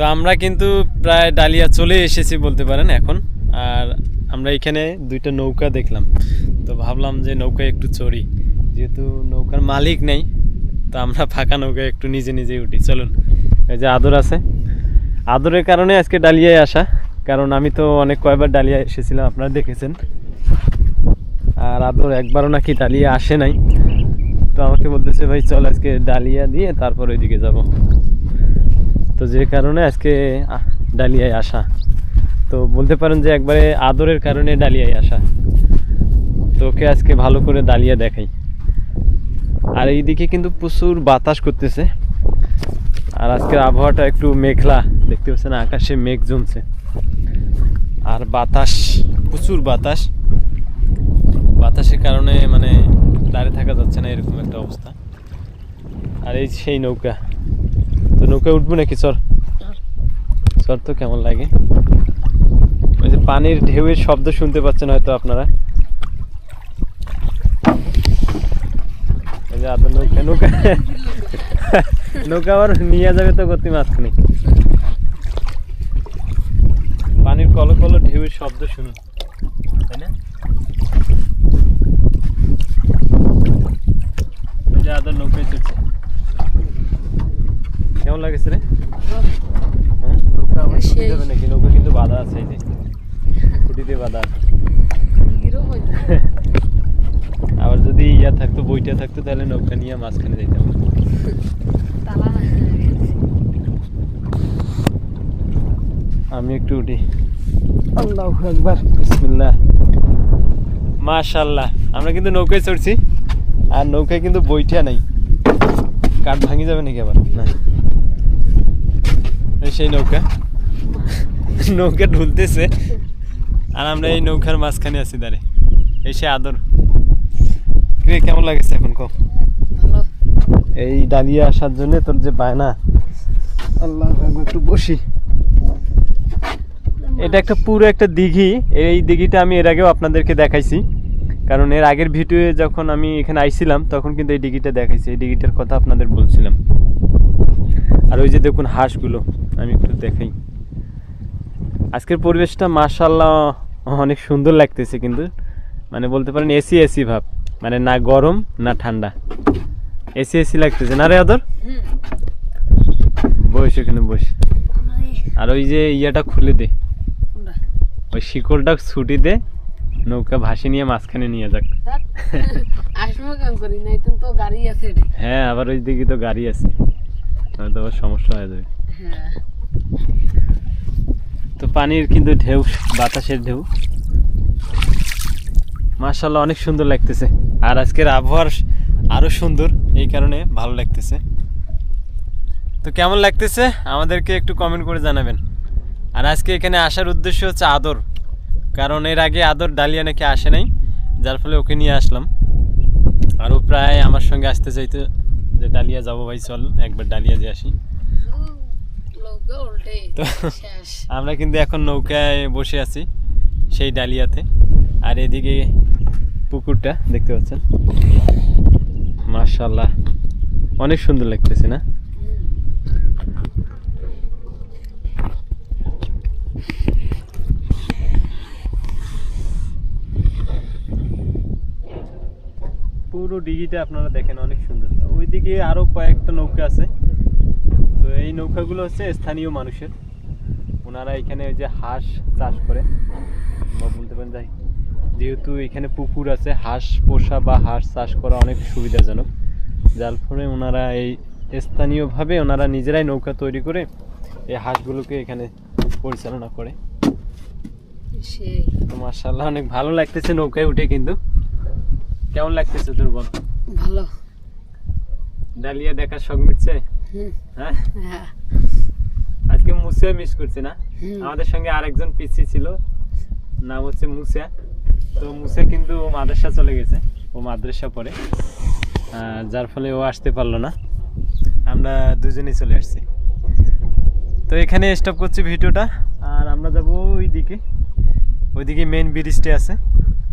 তো আমরা কিন্তু প্রায় ডালিয়া চলে এসেছি বলতে পারেন এখন। আর আমরা এখানে দুইটা নৌকা দেখলাম। তো ভাবলাম যে নৌকায় একটু চড়ি। যেহেতু নৌকার মালিক নেই, তো আমরা ফাঁকা নৌকায় একটু নিজে নিজে উঠি। চলুন, এই যে আদর আছে। আদরের কারণে আজকে ডালিয়ায় আসা। কারণ আমি তো অনেক কয়বার ডালিয়া এসেছিলাম, আপনারা দেখেছেন। আর আদর একবারও নাকি ডালিয়া আসে নাই। তো আমাকে বলতেছে, ভাই, চল আজকে ডালিয়া দিয়ে তারপর ওইদিকে যাব। তো যে কারণে আজকে ডালিয়ায় আসা। তো বলতে পারেন যে একবারে আদরের কারণে ডালিয়ায় আসা। তো ওকে আজকে ভালো করে ডালিয়া দেখাই। আর এইদিকে কিন্তু প্রচুর বাতাস করতেছে। আর আজকের আবহাওয়াটা একটু মেঘলা। দেখতে পাচ্ছেন আকাশে মেঘ জমছে। আর বাতাস, প্রচুর বাতাস। বাতাসের কারণে মানে দাঁড়িয়ে থাকা যাচ্ছে না, এরকম একটা অবস্থা। আর এই সেই নৌকা। তো নৌকা উঠবো নাকি? চর চর তো, কেমন লাগে? ওই যে পানির ঢেউয়ের শব্দ শুনতে পাচ্ছেন হয়তো আপনারা। এই যে নৌকা নৌকা। আবার নিয়ে যাবে তো গতি পানির কলো কলো ঢেউয়ের শব্দ শুনুন। তাই না এই যে আদর নৌকায় চলছে কেমন লাগেছে রে হ্যাঁ নৌকা আবার ছুটে সেই। যাবে নাকি নৌকা কিন্তু বাধা আছে এই যে। খুঁটিতে বাধা আছে হিরো যায়। আবার যদি ইয়া থাকতো বইটা থাকতো তাহলে নৌকা নিয়ে মাঝখানে যেতাম তালা আমি একটু উঠি। আল্লাহ একবার বিসমিল্লাহ। মাশাল্লাহ। আমরা কিন্তু নৌকায় চড়ছি আর নৌকায় কিন্তু বইটা নাই। কাঠ ভাঙি যাবে নাকি আবার? না সেই নৌকা। নৌকা ঢুলতেছে। আর আমরা এই নৌকার মাঝখানে আছি দাঁড়ে। এই সে আদর। কেমন লাগেছে এখন কো এই ডালিয়া আসার জন্য তোর যে বায়না। আল্লাহ একটু বসি। এটা একটা পুরো একটা দিঘি। এই দিঘিটা আমি এর আগেও আপনাদেরকে দেখাইছি। কারণ এর আগের ভিডিওয়ে যখন আমি এখানে আইছিলাম তখন কিন্তু এই দিঘিটা দেখাইছি। এই দিঘিটার কথা আপনাদের বলছিলাম। আর ওই যে দেখুন হাঁসগুলো আমি একটু দেখাই। আজকের পরিবেশটা মাশাল্লাহ অনেক সুন্দর লাগতেছে কিন্তু। মানে বলতে পারেন এসি এসি ভাব। মানে না গরম না ঠান্ডা। এসি এসি লাগতেছে। না রে আদর? বস এখানে বস। আর ওই যে ইয়েটা খুলে দে? ওই শিকলটা ছুটি দে নৌকা ভাসি নিয়ে মাঝখানে নিয়ে যাক। তো হ্যাঁ আবার ওই দিকে তো গাড়ি আছে। হয়তো আবার সমস্যা হয়ে যাবে। হ্যাঁ। তো পানির কিন্তু ঢেউ, বাতাসের ঢেউ। মার্শাল্লাহ অনেক সুন্দর লাগতেছে। আর আজকের আবহাওয়ার আরও সুন্দর, এই কারণে ভালো লাগতেছে। তো কেমন লাগতেছে? আমাদেরকে একটু কমেন্ট করে জানাবেন। আর আজকে এখানে আসার উদ্দেশ্য হচ্ছে আদর। কারণ এর আগে আদর ডালিয়া নাকি আসে নাই, যার ফলে ওকে নিয়ে আসলাম। আরও প্রায় আমার সঙ্গে আসতে চাইতো যে, ডালিয়া যাব ভাই, চল, একবার ডালিয়া যে আসি। তো আমরা কিন্তু এখন নৌকায় বসে আছি সেই ডালিয়াতে। আর এদিকে পুকুরটা দেখতে পাচ্ছেন? মার্শাল্লাহ অনেক সুন্দর লাগতেছে না? পুরো ডিগিটা আপনারা দেখেন অনেক সুন্দর। ওইদিকে আরও কয়েকটা নৌকা আছে। এই নৌকাগুলো হচ্ছে স্থানীয় মানুষের। ওনারা এখানে যে হাঁস চাষ করে। বা বলতে পারেন যাই যেহেতু এখানে পুকুর আছে হাঁস পোষা বা হাঁস চাষ করা অনেক সুবিধাজনক। যার ফলে ওনারা এই স্থানীয়ভাবে ওনারা নিজেরাই নৌকা তৈরি করে এই হাঁসগুলোকে এখানে পরিচালনা করে। মার্শাল্লাহ অনেক ভালো লাগতেছে নৌকায় উঠে কিন্তু। কেমন লাগতেছে তোর বল ভালো। ডালিয়া দেখার শখ মিটছে? হ্যাঁ। হ্যাঁ। আজকে মুসিয়া মিস করছে না। আমাদের সঙ্গে আরেকজন পিসি ছিল। নাম হচ্ছে মুসিয়া। তো মুসে কিন্তু মাদ্রাসা চলে গেছে। ও মাদ্রাসা পড়ে। আহ, যার ফলে ও আসতে পারল না। আমরা দুজনেই চলে আসছি। তো এখানে স্টপ করছি ভিডিওটা। আর আমরা যাব ওই দিকে ওইদিকে মেন ব্রিজটা আছে।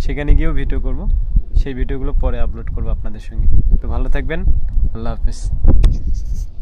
সেখানে গিয়েও ভিডিও করব। সেই ভিডিওগুলো পরে আপলোড করব আপনাদের সঙ্গে। তো ভালো থাকবেন। আল্লাহ হাফেজ।